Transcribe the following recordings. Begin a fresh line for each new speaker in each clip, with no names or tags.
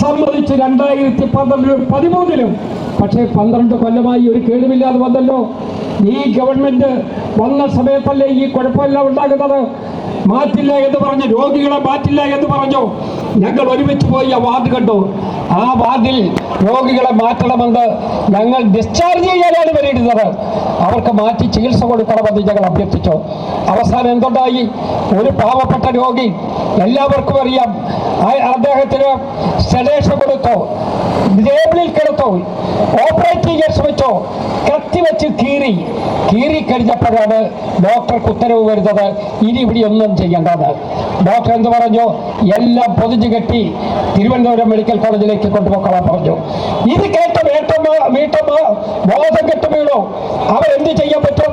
സമ്മതിച്ച് രണ്ടായിരത്തി പന്ത്രണ്ടിലും പതിമൂന്നിലും. പക്ഷേ പന്ത്രണ്ട് കൊല്ലമായി ഒരു കേടുമില്ലാതെ വന്നല്ലോ. ഈ ഗവൺമെന്റ് വന്ന സമയത്തല്ലേ ഈ കുഴപ്പമെല്ലാം ഉണ്ടാകുന്നത്? മാറ്റില്ല എന്ന് പറഞ്ഞു രോഗികളെ മാറ്റില്ല എന്ന് പറഞ്ഞു? ഞങ്ങൾ ഒരുമിച്ച് പോയി ആ വാർഡ് കണ്ടു. ആ വാർഡിൽ രോഗികളെ മാറ്റണമെന്ന് ഞങ്ങൾ ഡിസ്ചാർജ് ചെയ്യാനാണ് വരേണ്ടത് അവർക്ക് മാറ്റി ചികിത്സ കൊടുക്കണമെന്ന് ഞങ്ങൾ അഭ്യർത്ഥിച്ചു. അവസാനം എന്തുണ്ടായി? ഒരു പാവപ്പെട്ട രോഗി എല്ലാവർക്കും അറിയാം. അദ്ദേഹത്തിന് സെഡേഷൻ കൊടുത്തു. ജേബിളിൽ കിടത്തു. ഓപ്പറേറ്റ് ചെയ്യാൻ ശ്രമിച്ചു കത്തിവെച്ച് കീറി. കീറി കഴിഞ്ഞപ്പോഴാണ് ഡോക്ടർക്ക് ഉത്തരവ് വരുന്നത്. ഇനി ഇവിടെ ഒന്നും ചെയ്യേണ്ടത്. ഡോക്ടർ എന്ത് പറഞ്ഞു? എല്ലാം കെട്ടി തിരുവനന്തപുരം മെഡിക്കൽ കോളേജിലേക്ക് കൊണ്ടുപോകാൻ പറഞ്ഞു. ഇത് കേട്ട വീട്ടമ്മ ബോധം കെട്ട് വീണു. അവരെന്ത് ചെയ്യാൻ പറ്റും?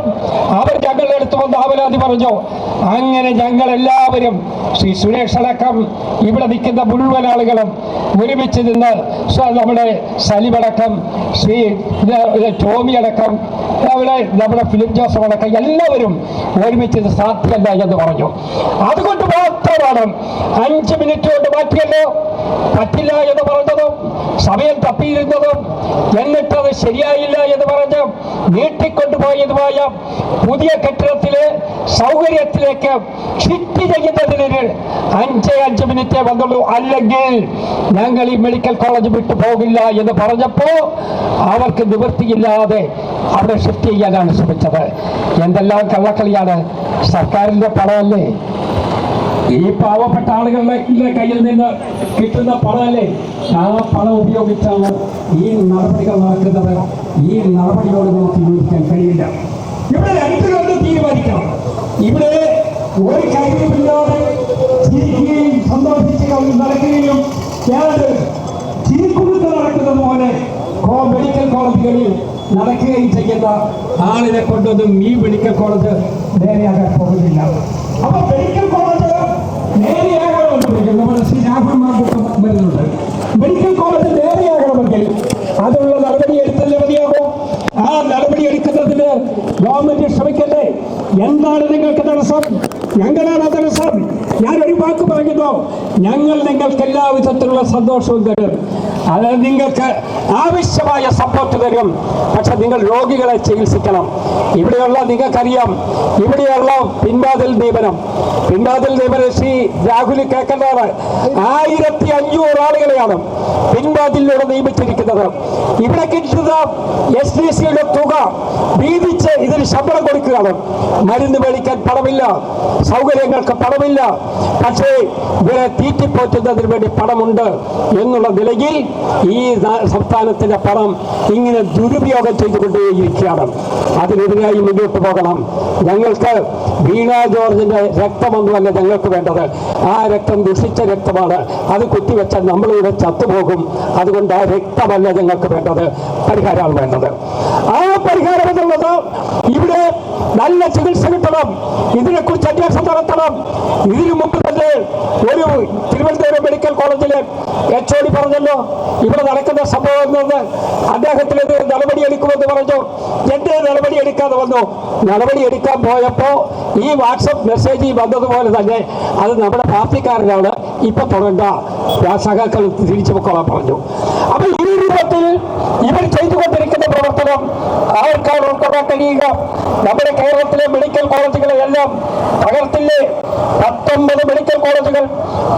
അവർ ഞങ്ങളുടെ അടുത്ത് വന്ന് ആവലാതി പറഞ്ഞു. അങ്ങനെ ഞങ്ങൾ എല്ലാവരും ശ്രീ സുരേഷ് അടക്കം ഇവിടെ നിൽക്കുന്ന മുഴുവൻ ആളുകളും ഒരുമിച്ച് നിന്ന് നമ്മുടെ സലിമടക്കം ശ്രീ ടോമി അടക്കം അവിടെ നമ്മുടെ ഫിലിം ജോസഫ് അടക്കം എല്ലാവരും ഒരുമിച്ച് ഇത് സാധ്യമല്ല എന്ന് പറഞ്ഞു. അതുകൊണ്ട് മാത്രമാണ് അഞ്ച് മിനിറ്റ് കൊണ്ട് മാറ്റിയല്ലോ. പറ്റില്ല എന്ന് പറഞ്ഞതും സമയം തപ്പിയിരുന്നതും എന്നിട്ടത് ശരിയായില്ല എന്ന് പറഞ്ഞ് നീട്ടിക്കൊണ്ടുപോയതുമായ പുതിയ കെട്ടിടത്തിലെ സൗകര്യത്തിലേക്ക് ഷിഫ്റ്റ് ചെയ്യുന്നതിന് അഞ്ച് അഞ്ച് മിനിറ്റേ വന്നുള്ളൂ. അല്ലെങ്കിൽ ഞങ്ങൾ ഈ മെഡിക്കൽ കോളേജ് വിട്ടു പോകില്ല എന്ന് പറഞ്ഞപ്പോ അവർക്ക് നിവൃത്തിയില്ലാതെ അവിടെ ഷിഫ്റ്റ് ചെയ്യാനാണ് ശ്രമിച്ചത്. എന്തെല്ലാം കള്ളക്കളിയാണ്? സർക്കാരിന്റെ പണമല്ലേ? ഈ പാവപ്പെട്ട ആളുകളുടെ കയ്യിൽ നിന്ന് കിട്ടുന്ന പണമല്ലേ? ആ പണം ഉപയോഗിച്ചാണ് ഈ നടപടികൾ നടക്കുന്നത്. ഈ നടപടിയോട് നമുക്ക് യോജിക്കാൻ കഴിയില്ല. ഇവിടെ രണ്ട് കണ്ട് തീരുമാനിക്കണം. ഇവിടെ ഒരു കാര്യമില്ലാതെ ചിരിക്കുകയും സന്തോഷിച്ച് നടക്കുകയും ചിരിക്കുന്നത് നടക്കുന്നത് പോലെ മെഡിക്കൽ കോളേജുകളിൽ നടക്കുകയും ചെയ്യുന്ന ആളിനെ കൊണ്ടൊന്നും ഈ മെഡിക്കൽ കോളേജ് നേരെയാകാൻ പോകുന്നില്ല. അപ്പൊ മെഡിക്കൽ കോളേജ് നേരെയാകണമെന്നുണ്ടെങ്കിൽ നമ്മുടെ ശ്രീ രാഹുൽ മാർഗം വരുന്നുണ്ട് മെഡിക്കൽ കോളേജ് നേരെയാകണമെങ്കിൽ അതിനുള്ള നടപടി എടുത്തല്ലേ മതിയാകും ആ നടപടി എടുക്കുന്നതിന് ഗവൺമെന്റ് ശ്രമിക്കല്ലേ എന്താണ് നിങ്ങൾക്ക് തടസ്സം ഞങ്ങളാണ് തടസ്സം ഞാൻ ഒരു വാക്ക് പറയുന്നു ഞങ്ങൾ നിങ്ങൾക്ക് എല്ലാ വിധത്തിലുള്ള സന്തോഷവും തരും. അത് നിങ്ങൾക്ക് ആവശ്യമായ സപ്പോർട്ട് തരും. പക്ഷെ നിങ്ങൾ രോഗികളെ ചികിത്സിക്കണം. ഇവിടെയുള്ള നിങ്ങൾക്കറിയാം. ഇവിടെയുള്ള പിൻവാതിൽ നിയമനം. പിൻവാതിൽ നിയമനം ശ്രീ രാഹുൽ കേൾക്കേണ്ടതാണ് ആയിരത്തി അഞ്ഞൂറ് ആളുകളെയാണ് പിൻവാതിലൂടെ നിയമിച്ചിരിക്കുന്നത്. ഇവിടെ കിട്ടുന്ന എസ് ഡി സിയുടെ തുക വീതിച്ച് ഇതിന് ശമ്പളം കൊടുക്കുകയാണ്. മരുന്ന് മേടിക്കാൻ പണമില്ല. സൗകര്യങ്ങൾക്ക് പണമില്ല. പക്ഷേ ഇവരെ തീറ്റിപ്പോറ്റുന്നതിന് വേണ്ടി പണമുണ്ട് എന്നുള്ള നിലയിൽ ഈ സംസ്ഥാനത്തിന്റെ പണം ഇങ്ങനെ ദുരുപയോഗം ചെയ്തുകൊണ്ടേയിരിക്കുകയാണ്. അതിനെതിരായി മുന്നോട്ട് പോകണം. ഞങ്ങൾക്ക് വീണ ജോർജിന്റെ രക്തമൊന്നുമല്ല ഞങ്ങൾക്ക് വേണ്ടത്. ആ രക്തം ദുഷിച്ച രക്തമാണ്. അത് കുത്തിവെച്ചാൽ നമ്മളിവിടെ ചത്തുപോകും. അതുകൊണ്ട് ആ രക്തമല്ല ഞങ്ങൾക്ക് വേണ്ടത്. പരിഹാരമാണ് വേണ്ടത്. ആ പരിഹാരം എന്നുള്ളത് ഇവിടെ നല്ല ചികിത്സ കിട്ടണം. ഇതിനെക്കുറിച്ച് അന്വേഷണം നടത്തണം. ഇതിനു മുമ്പ് തന്നെ ഒരു തിരുവനന്തപുരം മെഡിക്കൽ കോളേജിലെ എച്ച് ഒ ഡി പറഞ്ഞല്ലോ ഇവിടെ നടക്കുന്ന സംഭവം എന്നത് അദ്ദേഹത്തിനെതിരെ നടപടി എടുക്കുമെന്ന് പറഞ്ഞു. എന്റെ നടപടി എടുക്കാതെ വന്നു? നടപടി എടുക്കാൻ പോയപ്പോ ഈ വാട്സപ്പ് മെസ്സേജ് വന്നതുപോലെ തന്നെ അത് നമ്മുടെ പാർട്ടിക്കാരനാണ്. ഇപ്പൊ തുടങ്ങ സഹാക്കൾ തിരിച്ചു പൊക്കോളാൻ പറഞ്ഞു. അപ്പൊ ഈ രൂപത്തിൽ ഇവർ ചെയ്തുകൊണ്ടിരിക്കുന്ന പ്രവർത്തനം ആർക്കാണ് ഉൾക്കൊള്ളാൻ കഴിയുക? നമ്മുടെ കേരളത്തിലെ മെഡിക്കൽ കോളേജുകളെ എല്ലാം തകർത്തില്ലേ? പത്തൊമ്പത് മെഡിക്കൽ കോളേജുകൾ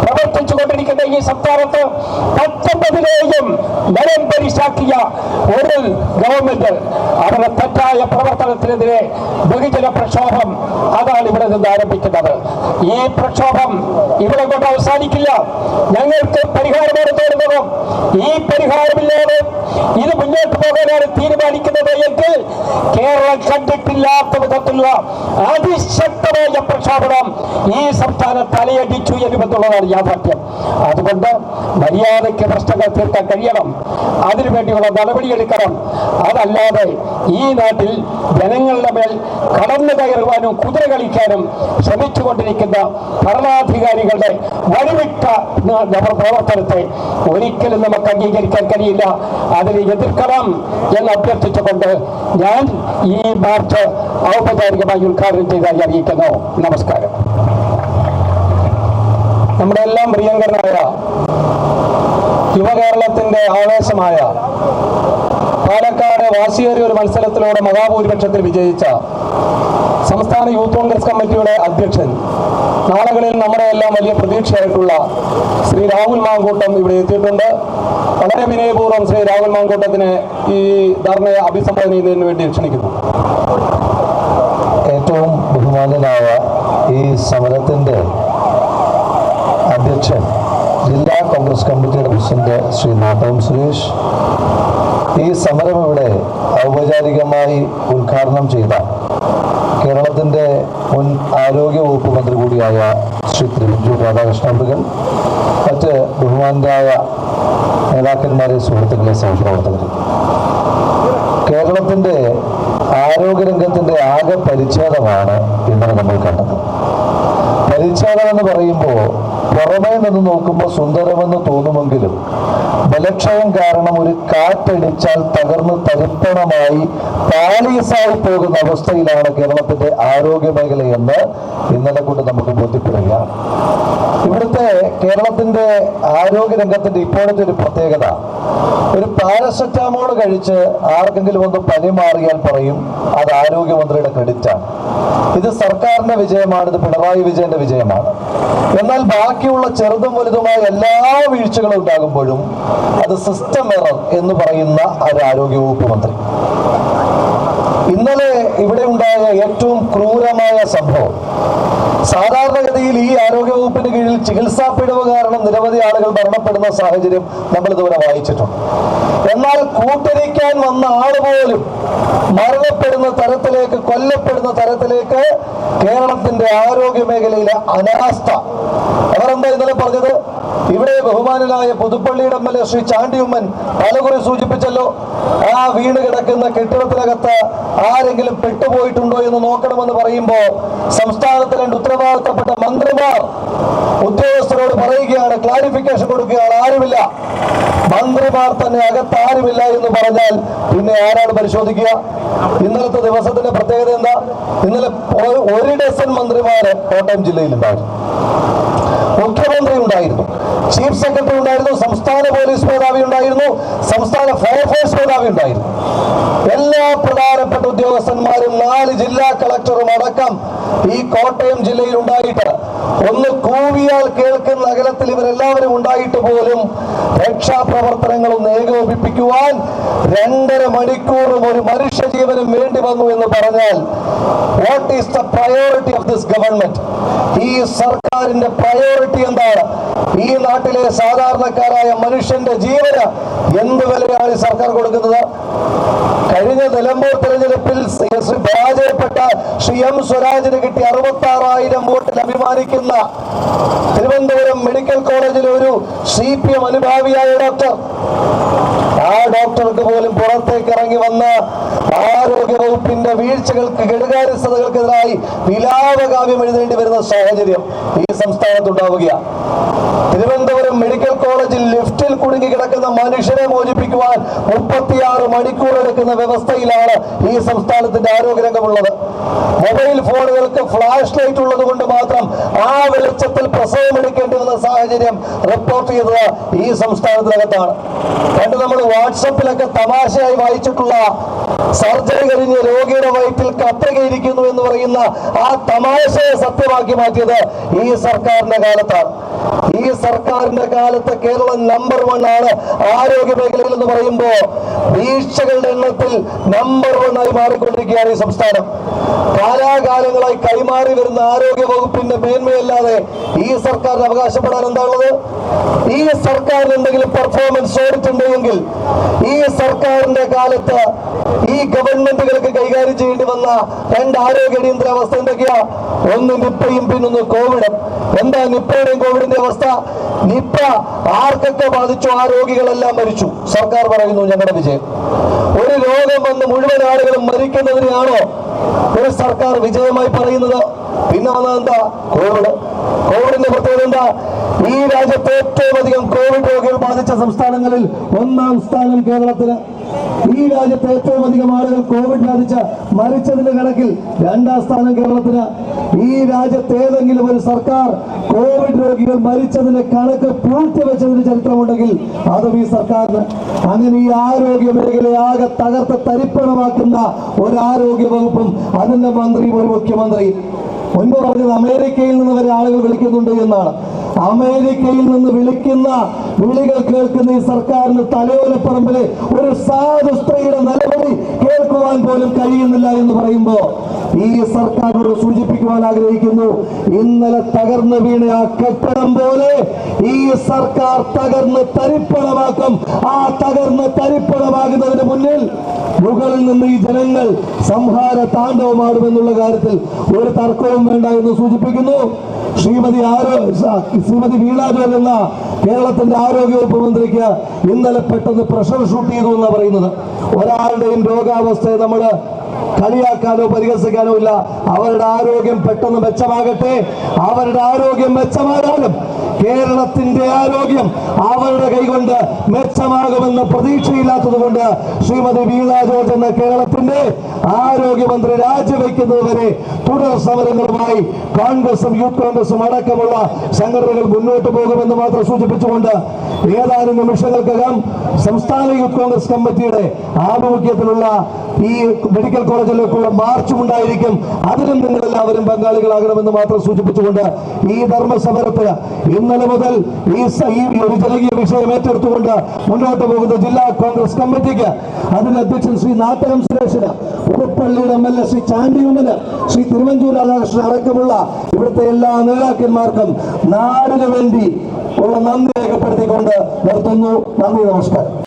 പ്രവർത്തിച്ചു കൊണ്ടിരിക്കുന്ന ഈ സംസ്ഥാനത്ത് പത്തൊമ്പതിലെയും ബലം പരിശാക്കിയ ഒരു ഗവൺമെന്റ്. അവരുടെ തെറ്റായ പ്രവർത്തനത്തിനെതിരെ ബഹുജന പ്രക്ഷോഭം അതാണ് ഇവിടെ നിന്ന് ആരംഭിക്കുന്നത്. ഈ പ്രക്ഷോഭം ഇവിടെ കൊണ്ട് അവസാനിക്കില്ല. ഞങ്ങൾക്ക് പരിഹാരമാണ് തോന്നുന്നതും ഈ പരിഹാരമില്ലാതെ ഇത് മുന്നോട്ട് പോകാനാണ് തീരുമാനിക്കുന്നത് എങ്കിൽ കേരളം കണ്ടിട്ടില്ലാത്ത വിധത്തിലുള്ള അതിശക്തമായ പ്രക്ഷോഭണം ഈ സംസ്ഥാനം തലയടിച്ചു എന്നുള്ളതാണ് യാഥാർത്ഥ്യം. അതുകൊണ്ട് മര്യാദയ്ക്ക് പ്രശ്നങ്ങൾ തീർക്കാൻ കഴിയണം. അതിനുവേണ്ടിയുള്ള നടപടിയെടുക്കണം അതല്ലാതെ ഈ നാട്ടിൽ ജനങ്ങളുടെ മേൽ കടന്നു കയറുവാനും കുതിര കളിക്കാനും ശ്രമിച്ചുകൊണ്ടിരിക്കുന്ന ഭരണാധികാരികളുടെ വഴിവിട്ട പ്രവർത്തനത്തെ ഒരിക്കലും നമുക്ക് അംഗീകരിക്കാൻ കഴിയില്ല അതിനെ എതിർക്കണം എന്ന് അഭ്യർത്ഥിച്ചുകൊണ്ട് ഞാൻ ഈ മാർച്ച് ഔപചാരികമായി ഉദ്ഘാടനം ചെയ്തായി അറിയിക്കുന്നു. നമസ്കാരം. നമ്മുടെ എല്ലാം പ്രിയങ്കരനായ
യുവകേരളത്തിന്റെ ആവേശമായ പാലക്കാട് വാശിയേറിയ ഒരു മത്സരത്തിലൂടെ മഹാഭൂരിപക്ഷത്തിൽ വിജയിച്ച സംസ്ഥാന യൂത്ത് കോൺഗ്രസ് കമ്മിറ്റിയുടെ അധ്യക്ഷൻ നാളുകളിൽ നമ്മുടെ എല്ലാം വലിയ പ്രതീക്ഷയായിട്ടുള്ള ശ്രീ രാഹുൽ മാങ്കൂട്ടം ഇവിടെ എത്തിയിട്ടുണ്ട്. വളരെ വിനയപൂർവം ശ്രീ രാഹുൽ മാങ്കൂട്ടത്തിന് ഈ ധർണയെ അഭിസംബോധന ചെയ്യുന്നതിന് വേണ്ടി ക്ഷണിക്കുന്നു.
ഏറ്റവും ബഹുമാനനായ ഈ സമരത്തിന്റെ അധ്യക്ഷൻ ജില്ലാ കോൺഗ്രസ് കമ്മിറ്റിയുടെ പ്രസിഡന്റ് ശ്രീ നാട്ടം സുരേഷ് ഈ സമരം ഇവിടെ ഔപചാരികമായി ഉദ്ഘാടനം ചെയ്ത കേരളത്തിന്റെ മുൻ ആരോഗ്യ വകുപ്പ് മന്ത്രി കൂടിയായ ശ്രീ തിരുവഞ്ചൂർ രാധാകൃഷ്ണൻ മറ്റ് ബഹുമാനരായ നേതാക്കന്മാരെ സുഹൃത്തുക്കളെ സഹപ്രവർത്തകരെ. കേരളത്തിന്റെ ആരോഗ്യരംഗത്തിന്റെ ആകെ പരിച്ഛേദമാണ് ഇന്നലെ നമ്മൾ കണ്ടത്. പരിച്ഛേദം എന്ന് പറയുമ്പോൾ പുറമേ നിന്ന് നോക്കുമ്പോൾ സുന്ദരമെന്ന് തോന്നുമെങ്കിലും ബലക്ഷയം കാരണം ഒരു കാറ്റടിച്ചാൽ തകർന്ന് തരിപ്പണമായി പാലീസായി പോകുന്ന അവസ്ഥയിലാണ് കേരളത്തിന്റെ ആരോഗ്യ മേഖലയെന്ന് ഇന്നലെ കൊണ്ട് നമുക്ക് ബോധ്യപ്പെടുകയാണ്. ഇവിടുത്തെ കേരളത്തിന്റെ ആരോഗ്യ രംഗത്തിന്റെ ഇപ്പോഴത്തെ ഒരു പ്രത്യേകത ഒരു പാരസെറ്റാമോൾ കഴിച്ച് ആർക്കെങ്കിലും ഒന്ന് പനി മാറിയാൽ പറയും അത് ആരോഗ്യമന്ത്രിയുടെ ക്രെഡിറ്റാണ്. ഇത് സർക്കാരിന്റെ വിജയമാണ് ഇത് പിണറായി വിജയന്റെ വിജയമാണ്. എന്നാൽ ബാക്കിയുള്ള ചെറുതും വലുതുമായ എല്ലാ വീഴ്ചകളും ഉണ്ടാകുമ്പോഴും അത് സിസ്റ്റം എറർ എന്ന് പറയുന്ന ഒരു ആരോഗ്യ വകുപ്പ് മന്ത്രി. ഇന്നലെ ഇവിടെ ഉണ്ടായ ഏറ്റവും ക്രൂരമായ സംഭവം സാധാരണഗതിയിൽ ഈ ആരോഗ്യ വകുപ്പിന് കീഴിൽ ചികിത്സാ പിഴവ് കാരണം നിരവധി ആളുകൾ മരണപ്പെടുന്ന സാഹചര്യം നമ്മൾ ഇതുവരെ വായിച്ചിട്ടുണ്ട്. എന്നാൽ കൂട്ടിരിക്കാൻ വന്ന ആൾ പോലും മരണപ്പെടുന്ന തരത്തിലേക്ക് കൊല്ലപ്പെടുന്ന തരത്തിലേക്ക് കേരളത്തിന്റെ ആരോഗ്യ മേഖലയിലെ അനാസ്ഥ. അവരെന്താ ഇന്നലെ പറഞ്ഞത്? ഇവിടെ ബഹുമാനനായ പുതുപ്പള്ളിയുടെ M L A Shri Chandy Oommen പലകുറി സൂചിപ്പിച്ചല്ലോ ആ വീണ് കിടക്കുന്ന കെട്ടിടത്തിനകത്ത് ആരെങ്കിലും പെട്ടുപോയിട്ടുണ്ടോ എന്ന് നോക്കണമെന്ന് പറയുമ്പോൾ സംസ്ഥാനത്തെ രണ്ട് ഉത്തരവാദിത്തപ്പെട്ട മന്ത്രിമാർ ഉദ്യോഗസ്ഥരോട് പറയുകയാണ് ക്ലാരിഫിക്കേഷൻ കൊടുക്കുകയാണ് ആരുമില്ല. മന്ത്രിമാർ തന്നെ അകത്ത് ആരുമില്ല എന്ന് പറഞ്ഞാൽ പിന്നെ ആരാണ് പരിശോധിക്കുക? ഇന്നലത്തെ ദിവസത്തിന്റെ പ്രത്യേകത എന്താ? ഇന്നലെ ഒരു ഡസൻ മന്ത്രിമാര് കോട്ടയം ജില്ലയിലുണ്ടായിരുന്നു. മുഖ്യമന്ത്രി ഉണ്ടായിരുന്നു ചീഫ് സെക്രട്ടറി ഉണ്ടായിരുന്നു സംസ്ഥാന പോലീസ് മേധാവി ഉണ്ടായിരുന്നു സംസ്ഥാന ഫയർഫോഴ്സ് മേധാവി ഉണ്ടായിരുന്നു. എല്ലാ പ്രധാനപ്പെട്ട ഉദ്യോഗസ്ഥന്മാരും നാല് ജില്ലാ കളക്ടറും അടക്കം ഈ കോട്ടയം ജില്ലയിൽ ഉണ്ടായിട്ട് ഒന്ന് കൂവിയാൽ കേൾക്കുന്ന അകലത്തിൽ ഇവരെല്ലാവരും ഉണ്ടായിട്ട് പോലും രക്ഷാപ്രവർത്തനങ്ങൾ ഒന്ന് ഏകോപിപ്പിക്കുവാൻ രണ്ടര മണിക്കൂറും ഒരു മനുഷ്യജീവനും വേണ്ടി വന്നു എന്ന് പറഞ്ഞാൽ what is the priority of this government ഈ സർക്കാരിന്റെ പ്രയോറിറ്റി എന്താണ്? ഈ നാട്ടിലെ സാധാരണക്കാരായ മനുഷ്യന്റെ ജീവന് എന്ത് വിലയാണ് സർക്കാർ കൊടുക്കുന്നത്? കഴിഞ്ഞ നിലമ്പൂർ തെരഞ്ഞെടുപ്പിൽ പരാജയപ്പെട്ട ശ്രീ എം സ്വരാജിന് കിട്ടിയ അറുപത്തി ആറായിരം വോട്ടിൽ അഭിമാനിക്കുന്ന തിരുവനന്തപുരം മെഡിക്കൽ കോളേജിലെ ഒരു സി പി എം അനുഭാവിയായ ഡോക്ടർ. ആ ഡോക്ടർക്ക് പോലും പുറത്തേക്ക് ഇറങ്ങി വന്ന ആരോഗ്യ വകുപ്പിന്റെ വീഴ്ചകൾക്ക് കെടുകാര്യസ്ഥതകൾക്കെതിരായി വിലാപകാവ്യം എഴുതേണ്ടി വരുന്ന സാഹചര്യം ഈ സംസ്ഥാനത്ത് സംസ്ഥാനത്തുണ്ടാവുകയാണ് തിരുവനന്തപുരം മെഡിക്കൽ കോളേജിൽ ലിഫ്റ്റിൽ കുടുങ്ങി കിടക്കുന്ന മനുഷ്യരെ മോചിപ്പിക്കുവാൻ മുപ്പത്തിയാറ് മണിക്കൂർ എടുക്കുന്ന വ്യവസ്ഥയിലാണ് ഈ സംസ്ഥാനത്തിന്റെ ആരോഗ്യരംഗമുള്ളത്. മൊബൈൽ ഫോണുകൾക്ക് ഫ്ലാഷ് ലൈറ്റ് ഉള്ളത് കൊണ്ട് മാത്രം ആ വെളിച്ചത്തിൽ പ്രസവം എടുക്കേണ്ടി വന്ന സാഹചര്യം റിപ്പോർട്ട് ചെയ്തത് ഈ സംസ്ഥാനത്തിനകത്താണ്. പണ്ട് നമ്മൾ വാട്സപ്പിലൊക്കെ തമാശയായി വായിച്ചിട്ടുള്ള സർജറി കഴിഞ്ഞ് രോഗിയുടെ വയറ്റിൽ കത്രികയിരിക്കുന്നു എന്ന് പറയുന്ന ആ തമാശയെ സത്യമാക്കി മാറ്റിയത് ഈ സർക്കാരിന്റെ കാലത്താണ്. ഈ സർക്കാരിന്റെ കാലത്ത് കേരളം നമ്പർ വൺ ആണ് ആരോഗ്യ മേഖലയിൽ എന്ന് പറയുമ്പോ വീഴ്ചകളുടെ എണ്ണത്തിൽ നമ്പർ ആയി മാറിക്കൊണ്ടിരിക്കുകയാണ് ഈ സംസ്ഥാനം. കാലാകാലങ്ങളായി കൈമാറി വരുന്ന ആരോഗ്യ വകുപ്പിന്റെ മേന്മയല്ലാതെ ഈ സർക്കാരിന് അവകാശപ്പെടാൻ എന്താണുള്ളത്? ഈ സർക്കാരിന് എന്തെങ്കിലും പെർഫോമൻസ് ഓഡിറ്റ് ഉണ്ടെങ്കിൽ ഈ സർക്കാരിന്റെ കാലത്ത് ഈ ഗവൺമെന്റുകൾക്ക് കൈകാര്യം ചെയ്യേണ്ടി വന്ന രണ്ട് ആരോഗ്യ അടിയന്തരാവസ്ഥ എന്തൊക്കെയാ? ഒന്ന് നിപ്പയും പിന്നൊന്ന് കോവിഡും. എന്താ നിപ്പയുടെയും കോവിഡിന്റെ അവസ്ഥ? നിപ്പ ആർക്കൊക്കെ ബാധിച്ചു? ആ രോഗികളെല്ലാം മരിച്ചു. സർക്കാർ പറയുന്നു ഞങ്ങളുടെ വിജയം. ഒരു രോഗം വന്ന് മുഴുവൻ ആളുകളും മരിക്കുന്നതിനെയാണോ ഒരു സർക്കാർ വിജയമായി പറയുന്നത്? പിന്നെ വന്നത് എന്താ? കോവിഡ്. കോവിഡിന്റെ പ്രത്യേകത എന്താ? ഈ രാജ്യത്ത് ഏറ്റവും അധികം കോവിഡ് രോഗികൾ ബാധിച്ച സംസ്ഥാനങ്ങളിൽ ഒന്നാം സ്ഥാനം കേരളത്തിന്. ഈ രാജ്യത്ത് ഏറ്റവും അധികം ആളുകൾ കോവിഡ് ബാധിച്ച് മരിച്ചതിന്റെ കണക്കിൽ രണ്ടാം സ്ഥാനം കേരളത്തിന്. ഈ രാജ്യത്ത് ഏതെങ്കിലും ഒരു സർക്കാർ കോവിഡ് രോഗികൾ മരിച്ചതിന്റെ കണക്ക് പൂഴ്ത്തിവെച്ചതിന് ചരിത്രമുണ്ടെങ്കിൽ അതും ഈ സർക്കാരിന്. അങ്ങനെ ഈ ആരോഗ്യ മേഖലയെ ആകെ തകർത്ത് തരിപ്പണമാക്കുന്ന ഒരു ആരോഗ്യ വകുപ്പും അതിന്റെ മന്ത്രിയും ഒരു മുഖ്യമന്ത്രിയും. മുൻപ് പറഞ്ഞത് അമേരിക്കയിൽ നിന്ന് വരെ ആളുകൾ വിളിക്കുന്നുണ്ട് എന്നാണ്. അമേരിക്കയിൽ നിന്ന് വിളിക്കുന്ന വിളികൾ കേൾക്കുന്ന ഈ സർക്കാരിന് തലയോലപ്പറമ്പിൽ ഒരു സാധു സ്ത്രീയുടെ നിലവിളി കേൾക്കുവാൻ പോലും കഴിയുന്നില്ല എന്ന് പറയുമ്പോ ഈ സർക്കാരിനോട് സൂചിപ്പിക്കുവാൻ ആഗ്രഹിക്കുന്നു. ഇന്നലെ തകർന്നു വീണ ആ കെട്ടിടം പോലെ ഈ സർക്കാർ തകർന്ന് തരിപ്പണമാക്കും. ആ തകർന്ന് തരിപ്പണമാകുന്നതിന് മുന്നിൽ മുകളിൽ നിന്ന് ഈ ജനങ്ങൾ സംഹാര താണ്ഡവമാടുമെന്നുള്ള കാര്യത്തിൽ ഒരു തർക്കവും വേണ്ട എന്ന് സൂചിപ്പിക്കുന്നു. ശ്രീമതി ആരോ ശ്രീമതി വീണ എന്ന കേരളത്തിന്റെ ആരോഗ്യവകുപ്പ് മന്ത്രിക്ക് ഇന്നലെ പെട്ടെന്ന് പ്രഷർ ഷൂട്ട് ചെയ്തു എന്നാണ് പറയുന്നത്. ഒരാളുടെയും രോഗാവസ്ഥയെ നമ്മൾ കളിയാക്കാനോ പരിഹസിക്കാനോ ഇല്ല. അവരുടെ ആരോഗ്യം പെട്ടെന്ന് മെച്ചമാകട്ടെ. അവരുടെ ആരോഗ്യം മെച്ചമാകാനും കേരളത്തിന്റെ ആരോഗ്യം അവരുടെ കൈകൊണ്ട് മെച്ചമാകുമെന്ന പ്രതീക്ഷയില്ലാത്തത് കൊണ്ട് ശ്രീമതി വീണ ജോർജ് എന്ന കേരളത്തിന്റെ ആരോഗ്യമന്ത്രി രാജിവെക്കുന്നത് വരെ തുടർ സമരങ്ങളുമായി കോൺഗ്രസും യൂത്ത് കോൺഗ്രസും അടക്കമുള്ള സംഘടനകൾ മുന്നോട്ട് പോകുമെന്ന് മാത്രം സൂചിപ്പിച്ചുകൊണ്ട് ഏതാനും നിമിഷങ്ങൾക്കകം സംസ്ഥാന യൂത്ത് കോൺഗ്രസ് കമ്മിറ്റിയുടെ ആഭിമുഖ്യത്തിലുള്ള ഈ മെഡിക്കൽ കോളേജിലേക്കുള്ള മാർച്ചും ഉണ്ടായിരിക്കും. അതിലും നിങ്ങൾ എല്ലാവരും പങ്കാളികളാകണമെന്ന് മാത്രം സൂചിപ്പിച്ചുകൊണ്ട് ഈ ധർമ്മസമരത്തിന് ഇന്നലെ മുതൽ ഈ ഒരു ജനകീയ വിഷയം ഏറ്റെടുത്തുകൊണ്ട് മുന്നോട്ട് പോകുന്ന ജില്ലാ കോൺഗ്രസ് കമ്മിറ്റിക്ക് അതിന്റെ അധ്യക്ഷൻ ശ്രീ നാട്ടകം സുരേഷിന് പുതുപ്പള്ളിയുടെ എം എൽ എ ശ്രീ ചാണ്ടിയുമ്മന് ശ്രീ തിരുവഞ്ചൂർ രാധാകൃഷ്ണൻ അടക്കമുള്ള ഇവിടുത്തെ എല്ലാ നേതാക്കന്മാർക്കും നാടിനു വേണ്ടി ഉള്ള നന്ദി രേഖപ്പെടുത്തിക്കൊണ്ട് നിർത്തുന്നു. നന്ദി നമസ്കാരം.